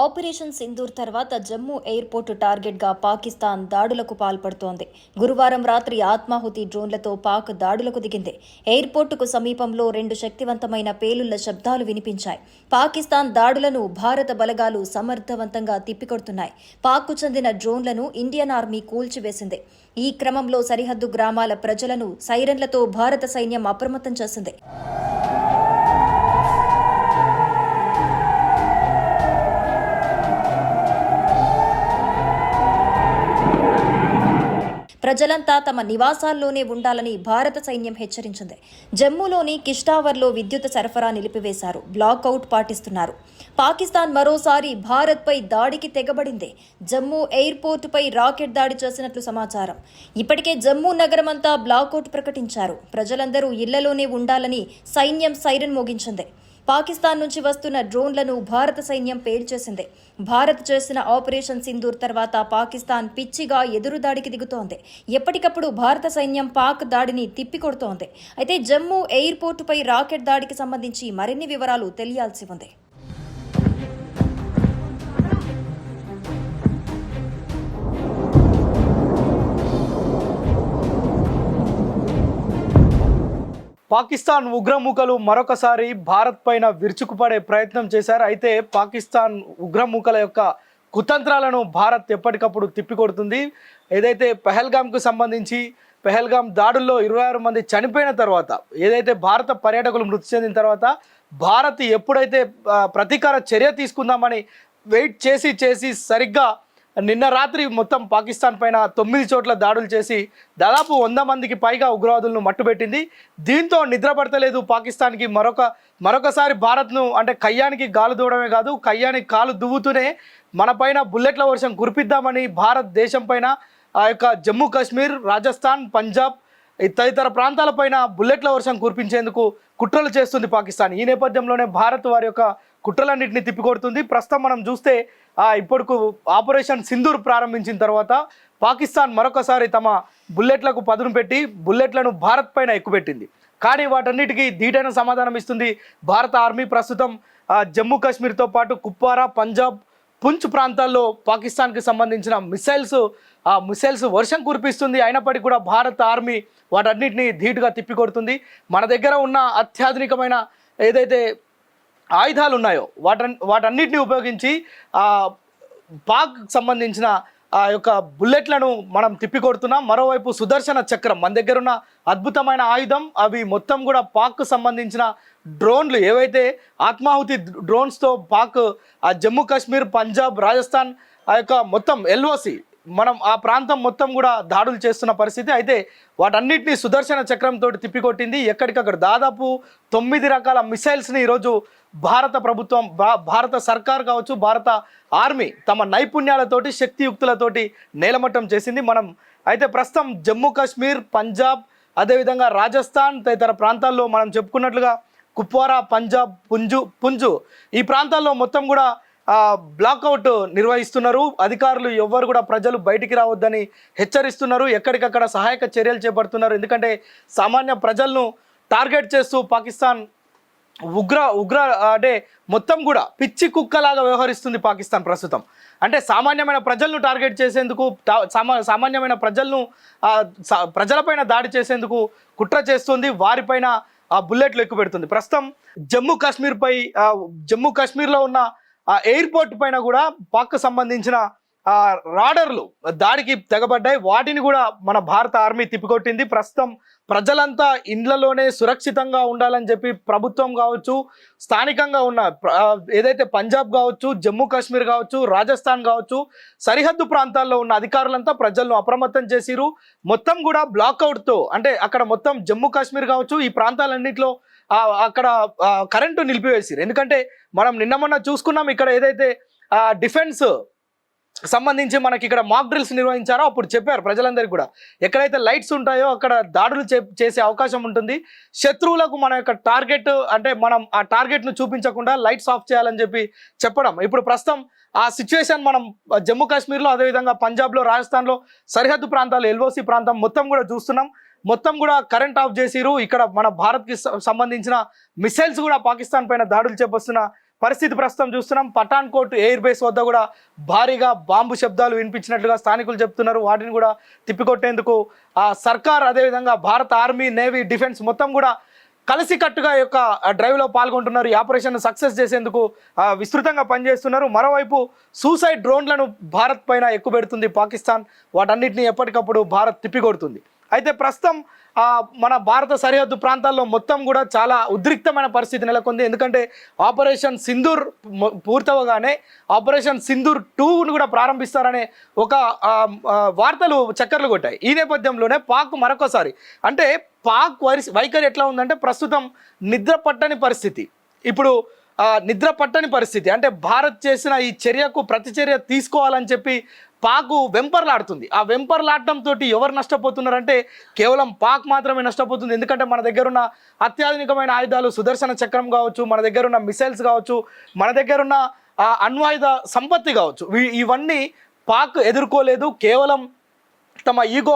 Operation Sindoor తర్వాత Jammu airport టార్గెట్గా పాకిస్తాన్ దాడులకు పాల్పడుతోంది. గురువారం రాత్రి ఆత్మాహుతి డ్రోన్లతో పాక్ దాడులకు దిగింది. ఎయిర్పోర్టుకు సమీపంలో రెండు శక్తివంతమైన పేలుళ్ళ శబ్దాలు వినిపించాయి. పాకిస్తాన్ దాడులను భారత బలగాలు సమర్థవంతంగా తిప్పికొడుతున్నాయి. పాక్కు చెందిన డ్రోన్లను ఇండియన్ ఆర్మీ కూల్చివేసింది. ఈ క్రమంలో సరిహద్దు గ్రామాల ప్రజలను సైరన్లతో భారత సైన్యం అప్రమత్తం చేసింది. ప్రజలంతా తమ నివాసాల్లోనే ఉండాలని భారత సైన్యం హెచ్చరించింది. జమ్మూలోని కిష్టావర్లో విద్యుత్ సరఫరా నిలిపివేశారు. బ్లాక్అవుట్ పాటిస్తున్నారు. పాకిస్తాన్ మరోసారి భారత్పై దాడికి తెగబడింది. జమ్మూ ఎయిర్పోర్టుపై రాకెట్ దాడి చేసినట్లు సమాచారం. ఇప్పటికే జమ్మూ నగరమంతా బ్లాక్అవుట్ ప్రకటించారు. ప్రజలందరూ ఇళ్ళలోనే ఉండాలని సైన్యం సైరన్ మోగించింది. పాకిస్తాన్ నుంచి వస్తున్న డ్రోన్లను భారత సైన్యం పేల్చేసింది. భారత్ చేసిన ఆపరేషన్ సింధూర్ తర్వాత పాకిస్తాన్ పిచ్చిగా ఎదురుదాడికి దిగుతోంది. ఎప్పటికప్పుడు భారత సైన్యం పాక్ దాడిని తిప్పికొడుతోంది. అయితే జమ్మూ ఎయిర్పోర్టుపై రాకెట్ దాడికి సంబంధించి మరిన్ని వివరాలు తెలియాల్సి ఉంది. పాకిస్తాన్ ఉగ్రముఖలు మరొకసారి భారత్ పైన విరుచుకుపడే ప్రయత్నం చేశారు. అయితే పాకిస్తాన్ ఉగ్రముఖల యొక్క కుతంత్రాలను భారత్ ఎప్పటికప్పుడు తిప్పికొడుతుంది. ఏదైతే పెహల్గామ్కు సంబంధించి పెహల్గామ్ దాడుల్లో ఇరవై ఆరు మంది చనిపోయిన తర్వాత ఏదైతే భారత పర్యాటకులు మృతి చెందిన తర్వాత భారత్ ఎప్పుడైతే ప్రతీకార చర్య తీసుకుందామని వెయిట్ చేసి చేసి సరిగ్గా నిన్న రాత్రి మొత్తం పాకిస్తాన్ పైన తొమ్మిది చోట్ల దాడులు చేసి దాదాపు వంద మందికి పైగా ఉగ్రవాదులను మట్టుబెట్టింది. దీంతో నిద్రపడతలేదు పాకిస్తాన్కి. మరొక మరొకసారి భారత్ను అంటే కయ్యానికి గాలు దూడమే కాదు కయ్యానికి కాలు దువ్వుతూనే మన పైన బుల్లెట్ల వర్షం కురిపిద్దామని భారత్ దేశం పైన ఆ యొక్క జమ్మూ కాశ్మీర్ రాజస్థాన్ పంజాబ్ తదితర ప్రాంతాలపైన బుల్లెట్ల వర్షం కురిపించేందుకు కుట్రలు చేస్తుంది పాకిస్తాన్. ఈ నేపథ్యంలోనే భారత్ వారి యొక్క కుట్రలన్నింటినీ తిప్పికొడుతుంది. ప్రస్తుతం మనం చూస్తే ఇప్పటికు ఆపరేషన్ సింధూర్ ప్రారంభించిన తర్వాత పాకిస్తాన్ మరొకసారి తమ బుల్లెట్లకు పదును పెట్టి బుల్లెట్లను భారత్ పైన ఎక్కుపెట్టింది. కానీ వాటన్నిటికీ ధీటైన సమాధానం ఇస్తుంది. భారత ఆర్మీ ప్రస్తుతం జమ్మూ కాశ్మీర్తో పాటు కుప్వారా పంజాబ్ పుంచ్ ప్రాంతాల్లో పాకిస్తాన్కి సంబంధించిన మిసైల్స్ ఆ మిసైల్స్ వర్షం కురిపిస్తుంది. అయినప్పటికీ కూడా భారత ఆర్మీ వాటన్నిటిని ధీటుగా తిప్పికొడుతుంది. మన దగ్గర ఉన్న అత్యాధునికమైన ఏదైతే ఆయుధాలు ఉన్నాయో వాట వాటన్నిటిని ఉపయోగించి పాక్ సంబంధించిన ఆ యొక్క బుల్లెట్లను మనం తిప్పికొడుతున్నాం. మరోవైపు సుదర్శన చక్రం మన దగ్గర ఉన్న అద్భుతమైన ఆయుధం అవి మొత్తం కూడా పాక్ సంబంధించిన డ్రోన్లు. ఏవైతే ఆత్మాహుతి డ్రోన్స్తో పాక్ ఆ జమ్మూ కాశ్మీర్ పంజాబ్ రాజస్థాన్ ఆ యొక్క మొత్తం ఎల్ఓసి మనం ఆ ప్రాంతం మొత్తం కూడా దాడులు చేస్తున్న పరిస్థితి. అయితే వాటన్నిటిని సుదర్శన చక్రంతో తిప్పికొట్టింది ఎక్కడికక్కడ? దాదాపు తొమ్మిది రకాల మిసైల్స్ని ఈరోజు భారత ప్రభుత్వం భా- భారత సర్కార్ కావచ్చు భారత ఆర్మీ తమ నైపుణ్యాలతోటి శక్తియుక్తులతోటి నేలమట్టం చేసింది. మనం అయితే ప్రస్తుతం జమ్మూ కాశ్మీర్ పంజాబ్ అదేవిధంగా రాజస్థాన్ తదితర ప్రాంతాల్లో మనం చెప్పుకున్నట్లుగా కుప్వారా పంజాబ్ పుంజు పుంజు ఈ ప్రాంతాల్లో మొత్తం కూడా బ్లాక్అవుట్ నిర్వహిస్తున్నారు. అధికారులు ఎవ్వరు కూడా ప్రజలు బయటికి రావద్దని హెచ్చరిస్తున్నారు. ఎక్కడికక్కడ సహాయక చర్యలు చేపడుతున్నారు. ఎందుకంటే సామాన్య ప్రజలను టార్గెట్ చేస్తూ పాకిస్తాన్ ఉగ్ర ఉగ్ర అంటే మొత్తం కూడా పిచ్చి కుక్కలాగా వ్యవహరిస్తుంది పాకిస్తాన్ ప్రస్తుతం. అంటే సామాన్యమైన ప్రజలను టార్గెట్ చేసేందుకు సామా సామాన్యమైన ప్రజలను ప్రజలపైన దాడి చేసేందుకు కుట్ర చేస్తుంది వారిపైన ఆ బుల్లెట్లు ఎక్కువ పెడుతుంది ప్రస్తుతం జమ్మూ కాశ్మీర్ పై జమ్మూ కాశ్మీర్లో ఉన్న ఆ ఎయిర్పోర్ట్ పైన కూడా పాక్ సంబంధించిన రాడర్లు దాడికి తెగబడ్డాయి. వాటిని కూడా మన భారత ఆర్మీ తిప్పికొట్టింది. ప్రస్తుతం ప్రజలంతా ఇండ్లలోనే సురక్షితంగా ఉండాలని చెప్పి ప్రభుత్వం కావచ్చు స్థానికంగా ఉన్న ఏదైతే పంజాబ్ కావచ్చు జమ్మూ కాశ్మీర్ కావచ్చు రాజస్థాన్ కావచ్చు సరిహద్దు ప్రాంతాల్లో ఉన్న అధికారులంతా ప్రజలను అప్రమత్తం చేసిరు మొత్తం కూడా బ్లాక్అవుట్తో అంటే అక్కడ మొత్తం జమ్మూ కాశ్మీర్ కావచ్చు ఈ ప్రాంతాలన్నింటిలో అక్కడ కరెంటు నిలిపివేసిరు ఎందుకంటే మనం నిన్న మొన్న చూసుకున్నాం ఇక్కడ ఏదైతే డిఫెన్స్ సంబంధించి మనకి ఇక్కడ మాక్ డ్రిల్స్ నిర్వహించారో అప్పుడు చెప్పారు ప్రజలందరికీ కూడా. ఎక్కడైతే లైట్స్ ఉంటాయో అక్కడ దాడులు చే- చేసే అవకాశం ఉంటుంది. శత్రువులకు మన యొక్క టార్గెట్ అంటే మనం ఆ టార్గెట్ను చూపించకుండా లైట్స్ ఆఫ్ చేయాలని చెప్పి చెప్పడం. ఇప్పుడు ప్రస్తుతం ఆ సిచ్యువేషన్ మనం జమ్మూ కాశ్మీర్లో అదేవిధంగా పంజాబ్లో రాజస్థాన్లో సరిహద్దు ప్రాంతాలు ఎల్ఓసి ప్రాంతం మొత్తం కూడా చూస్తున్నాం. మొత్తం కూడా కరెంట్ ఆఫ్ చేసిరు. ఇక్కడ మన భారత్కి సంబంధించిన మిసైల్స్ కూడా పాకిస్తాన్ పైన దాడులు చేపొస్తున్న పరిస్థితి ప్రస్తుతం చూస్తున్నాం. పఠాన్కోట్ ఎయిర్ బేస్ వద్ద కూడా భారీగా బాంబు శబ్దాలు వినిపించినట్లుగా స్థానికులు చెప్తున్నారు. వాటిని కూడా తిప్పికొట్టేందుకు ఆ సర్కార్ అదేవిధంగా భారత ఆర్మీ నేవీ డిఫెన్స్ మొత్తం కూడా కలిసికట్టుగా యొక్క డ్రైవ్లో పాల్గొంటున్నారు. ఈ ఆపరేషన్ సక్సెస్ చేసేందుకు విస్తృతంగా పనిచేస్తున్నారు. మరోవైపు సూసైడ్ డ్రోన్లను భారత్ పైన ఎక్కువ పెడుతుంది పాకిస్తాన్. వాటన్నిటిని ఎప్పటికప్పుడు భారత్ తిప్పికొడుతుంది. అయితే ప్రస్తుతం మన భారత సరిహద్దు ప్రాంతాల్లో మొత్తం కూడా చాలా ఉద్రిక్తమైన పరిస్థితి నెలకొంది. ఎందుకంటే ఆపరేషన్ సింధూర్ పూర్తవగానే ఆపరేషన్ సింధూర్ టూను కూడా ప్రారంభిస్తారనే ఒక వార్తలు చక్కర్లు కొట్టాయి. ఈ నేపథ్యంలోనే పాక్ మరొకసారి అంటే పాక్ వైఖరి ఎట్లా ఉందంటే ప్రస్తుతం నిద్ర పట్టని పరిస్థితి. ఇప్పుడు నిద్ర పట్టని పరిస్థితి. అంటే భారత్ చేసిన ఈ చర్యకు ప్రతిచర్య తీసుకోవాలని చెప్పి పాకు వెంపర్లాడుతుంది. ఆ వెంపర్లాడటంతో ఎవరు నష్టపోతున్నారంటే కేవలం పాక్ మాత్రమే నష్టపోతుంది. ఎందుకంటే మన దగ్గర ఉన్న అత్యాధునికమైన ఆయుధాలు సుదర్శన చక్రం కావచ్చు మన దగ్గర ఉన్న మిసైల్స్ కావచ్చు మన దగ్గర ఉన్న అణ్వాయుధ సంపత్తి కావచ్చు. ఇవన్నీ పాక్ ఎదుర్కోలేదు. కేవలం తమ ఈగో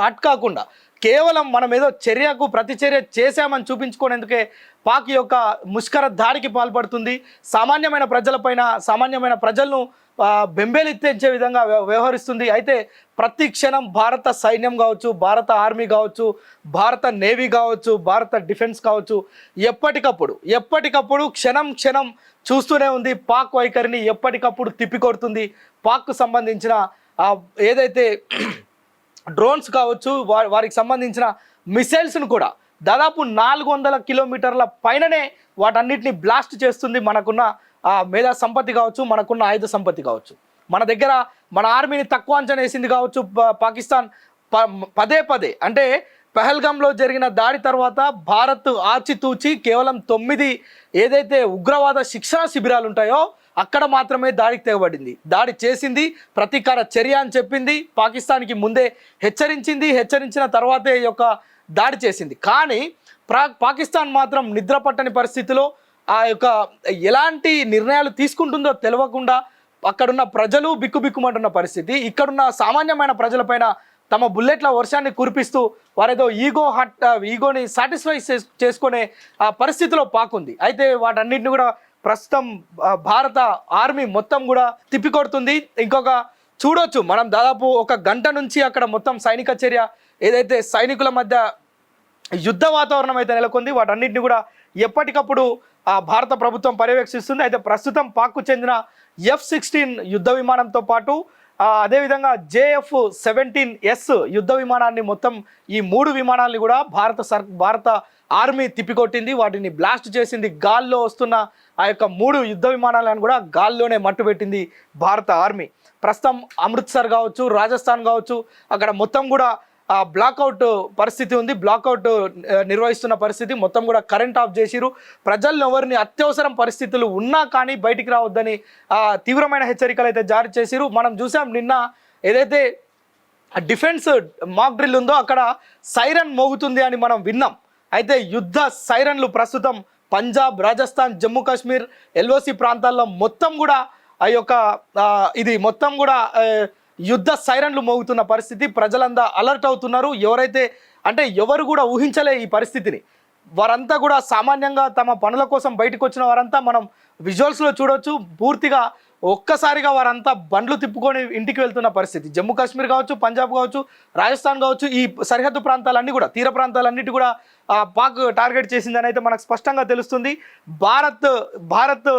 హట్ కాకుండా కేవలం మనం ఏదో చర్యకు ప్రతిచర్య చేశామని చూపించుకునేందుకే పాక్ యొక్క ముష్కర దాడికి పాల్పడుతుంది. సామాన్యమైన ప్రజలపైన సామాన్యమైన ప్రజలను బెంబేలెత్తించే విధంగా వ్యవహరిస్తుంది. అయితే ప్రతి క్షణం భారత సైన్యం కావచ్చు భారత ఆర్మీ కావచ్చు భారత నేవీ కావచ్చు భారత డిఫెన్స్ కావచ్చు ఎప్పటికప్పుడు ఎప్పటికప్పుడు క్షణం క్షణం చూస్తూనే ఉంది. పాక్ వైఖరిని ఎప్పటికప్పుడు తిప్పికొడుతుంది. పాక్కు సంబంధించిన ఏదైతే డ్రోన్స్ కావచ్చు వారికి సంబంధించిన మిసైల్స్ను కూడా దాదాపు నాలుగు వందల కిలోమీటర్ల పైననే వాటన్నిటిని బ్లాస్ట్ చేస్తుంది మనకున్న మేధా సంపత్తి కావచ్చు మనకున్న ఆయుధ సంపత్తి కావచ్చు. మన దగ్గర మన ఆర్మీని తక్కువ అంచనా వేసింది కావచ్చు పాకిస్తాన్ ప- పదే పదే. అంటే పహల్గాంలో జరిగిన దాడి తర్వాత భారత్ ఆచితూచి కేవలం తొమ్మిది ఏదైతే ఉగ్రవాద శిక్షణ శిబిరాలు ఉంటాయో అక్కడ మాత్రమే దాడికి తెగబడింది. దాడి చేసింది ప్రతీకార చర్య అని చెప్పింది పాకిస్తాన్కి ముందే హెచ్చరించింది. హెచ్చరించిన తర్వాతే ఈ యొక్క దాడి చేసింది. కానీ ప్రా పాకిస్తాన్ మాత్రం నిద్ర పట్టని పరిస్థితిలో ఆ యొక్క ఎలాంటి నిర్ణయాలు తీసుకుంటుందో తెలియకుండా అక్కడున్న ప్రజలు బిక్కుబిక్కుమంటున్న పరిస్థితి. ఇక్కడున్న సామాన్యమైన ప్రజలపైన తమ బుల్లెట్ల వర్షాన్ని కురిపిస్తూ వారేదో ఈగో హట్ ఈగోని సాటిస్ఫై చేసుకునే ఆ పరిస్థితిలో పాకుంది. అయితే వాటన్నిటిని కూడా ప్రస్తుతం భారత ఆర్మీ మొత్తం కూడా తిప్పికొడుతుంది. ఇంకొక చూడొచ్చు. మనం దాదాపు ఒక గంట నుంచి అక్కడ మొత్తం సైనిక చర్య ఏదైతే సైనికుల మధ్య యుద్ధ వాతావరణం అయితే నెలకొంది వాటన్నిటిని కూడా ఎప్పటికప్పుడు ఆ భారత ప్రభుత్వం పర్యవేక్షిస్తుంది. అయితే ప్రస్తుతం పాక్కు చెందిన ఎఫ్ సిక్స్టీన్ యుద్ధ విమానంతో పాటు అదేవిధంగా జేఎఫ్ సెవెంటీన్ ఎస్ యుద్ధ విమానాన్ని మొత్తం ఈ మూడు విమానాల్ని కూడా భారత సర్ భారత ఆర్మీ తిప్పికొట్టింది. వాటిని బ్లాస్ట్ చేసింది గాల్లో వస్తున్న ఆ యొక్క మూడు యుద్ధ విమానాలను కూడా గాల్లోనే మట్టుపెట్టింది భారత ఆర్మీ. ప్రస్తుతం అమృత్సర్ కావచ్చు రాజస్థాన్ కావచ్చు అక్కడ మొత్తం కూడా బ్లాక్అవుట్ పరిస్థితి ఉంది. బ్లాక్అవుట్ నిర్వహిస్తున్న పరిస్థితి మొత్తం కూడా కరెంట్ ఆఫ్ చేసిరు ప్రజలను ఎవరిని అత్యవసరం పరిస్థితులు ఉన్నా కానీ బయటికి రావద్దని ఆ, తీవ్రమైన హెచ్చరికలు అయితే జారీ చేసిరు మనం చూసాం నిన్న ఏదైతే డిఫెన్స్ మాక్ డ్రిల్ ఉందో అక్కడ సైరన్ మోగుతుంది అని మనం విన్నాం. అయితే యుద్ధ సైరన్లు ప్రస్తుతం పంజాబ్ రాజస్థాన్ జమ్మూ కాశ్మీర్ ఎల్ఓసి ప్రాంతాల్లో మొత్తం కూడా ఆ యొక్క ఇది మొత్తం కూడా యుద్ధ సైరన్లు మోగుతున్న పరిస్థితి. ప్రజలంతా అలర్ట్ అవుతున్నారు. ఎవరైతే అంటే ఎవరు కూడా ఊహించలే ఈ పరిస్థితిని. వారంతా కూడా సామాన్యంగా తమ పనుల కోసం బయటకు వచ్చిన వారంతా మనం విజువల్స్లో చూడవచ్చు పూర్తిగా ఒక్కసారిగా వారంతా బండ్లు తిప్పుకొని ఇంటికి వెళ్తున్న పరిస్థితి. జమ్మూ కాశ్మీర్ కావచ్చు పంజాబ్ కావచ్చు రాజస్థాన్ కావచ్చు ఈ సరిహద్దు ప్రాంతాలన్నీ కూడా తీర ప్రాంతాలన్నిటి కూడా పాక్ టార్గెట్ చేసిందని అయితే మనకు స్పష్టంగా తెలుస్తుంది. భారత్ భారత్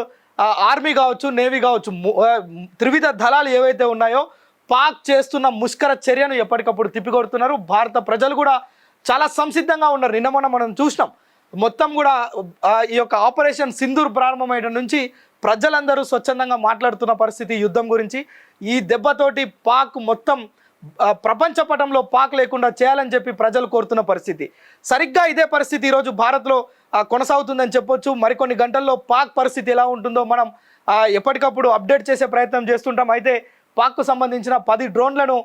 ఆర్మీ కావచ్చు నేవీ కావచ్చు త్రివిధ దళాలు ఏవైతే ఉన్నాయో పాక్ చేస్తున్న ముష్కర చర్యను ఎప్పటికప్పుడు తిప్పికొడుతున్నారు. భారత ప్రజలు కూడా చాలా సంసిద్ధంగా ఉన్నారు. నిన్న మొన్న మనం చూసినాం. మొత్తం కూడా ఈ యొక్క ఆపరేషన్ సింధూర్ ప్రారంభమైన నుంచి ప్రజలందరూ స్వచ్ఛందంగా మాట్లాడుతున్న పరిస్థితి యుద్ధం గురించి. ఈ దెబ్బతోటి పాక్ మొత్తం ప్రపంచ పటంలో పాక్ లేకుండా చేయాలని చెప్పి ప్రజలు కోరుతున్న పరిస్థితి. సరిగ్గా ఇదే పరిస్థితి ఈరోజు భారత్లో కొనసాగుతుందని చెప్పొచ్చు. మరికొన్ని గంటల్లో పాక్ పరిస్థితి ఎలా ఉంటుందో మనం ఎప్పటికప్పుడు అప్డేట్ చేసే ప్రయత్నం చేస్తుంటాం. అయితే పాక్కు సంబంధించిన పది డ్రోన్లను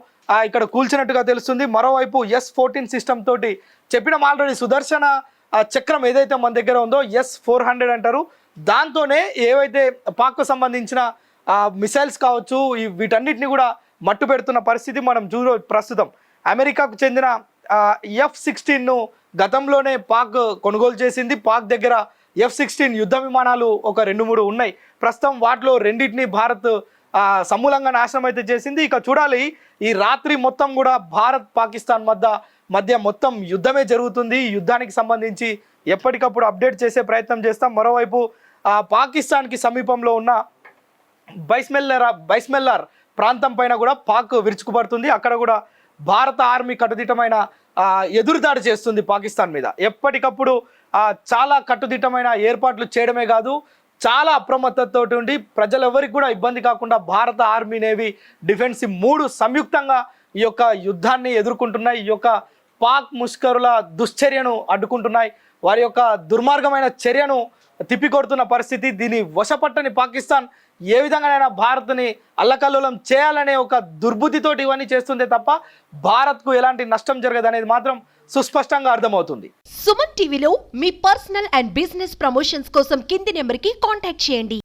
ఇక్కడ కూల్చినట్టుగా తెలుస్తుంది. మరోవైపు ఎస్ ఫోర్టీన్ సిస్టమ్ తోటి చెప్పిన ఆల్రెడీ సుదర్శన చక్రం ఏదైతే మన దగ్గర ఉందో ఎస్ ఫోర్ హండ్రెడ్ అంటారు. దాంతోనే ఏవైతే పాక్కు సంబంధించిన మిసైల్స్ కావచ్చు వీటన్నిటిని కూడా మట్టు పెడుతున్న పరిస్థితి మనం చూడ ప్రస్తుతం. అమెరికాకు చెందిన ఎఫ్ సిక్స్టీన్ను గతంలోనే పాక్ కొనుగోలు చేసింది. పాక్ దగ్గర ఎఫ్ సిక్స్టీన్ యుద్ధ విమానాలు ఒక రెండు మూడు ఉన్నాయి. ప్రస్తుతం వాటిలో రెండింటిని భారత్ సమూలంగా నాశనం అయితే చేసింది. ఇక చూడాలి ఈ రాత్రి మొత్తం కూడా భారత్ పాకిస్తాన్ మధ్య మధ్య మొత్తం యుద్ధమే జరుగుతుంది. ఈ యుద్ధానికి సంబంధించి ఎప్పటికప్పుడు అప్డేట్ చేసే ప్రయత్నం చేస్తాం. మరోవైపు పాకిస్తాన్కి సమీపంలో ఉన్న బైస్మెల్లర్ బైస్మెల్లార్ ప్రాంతం పైన కూడా పాక్ విరుచుకుపడుతుంది. అక్కడ కూడా భారత ఆర్మీ కట్టుదిట్టమైన ఎదురుదాడి చేస్తుంది పాకిస్తాన్ మీద. ఎప్పటికప్పుడు చాలా కట్టుదిట్టమైన ఏర్పాట్లు చేయడమే కాదు చాలా అప్రమత్తతో ఉండి ప్రజలెవరికి కూడా ఇబ్బంది కాకుండా భారత ఆర్మీ నేవీ డిఫెన్స్ మూడు సంయుక్తంగా ఈ యొక్క యుద్ధాన్ని ఎదుర్కొంటున్నాయి. ఈ యొక్క పాక్ ముష్కరుల దుశ్చర్యను అడ్డుకుంటున్నాయి. వారి యొక్క దుర్మార్గమైన చర్యను తిప్పికొడుతున్న పరిస్థితి. దీని వశపట్టని పాకిస్తాన్ ఏ విధంగానైనా భారత్ని అల్లకల్లోలం చేయాలనే ఒక దుర్బుద్ధితోటి ఇవన్నీ చేస్తుందే తప్ప భారత్కు ఎలాంటి నష్టం జరగదనేది మాత్రం సుస్పష్టంగా అర్థమవుతుంది. సుమన్ టీవీలో మీ పర్సనల్ అండ్ బిజినెస్ ప్రమోషన్స్ కోసం కింది నెంబర్కి కాంటాక్ట్ చేయండి.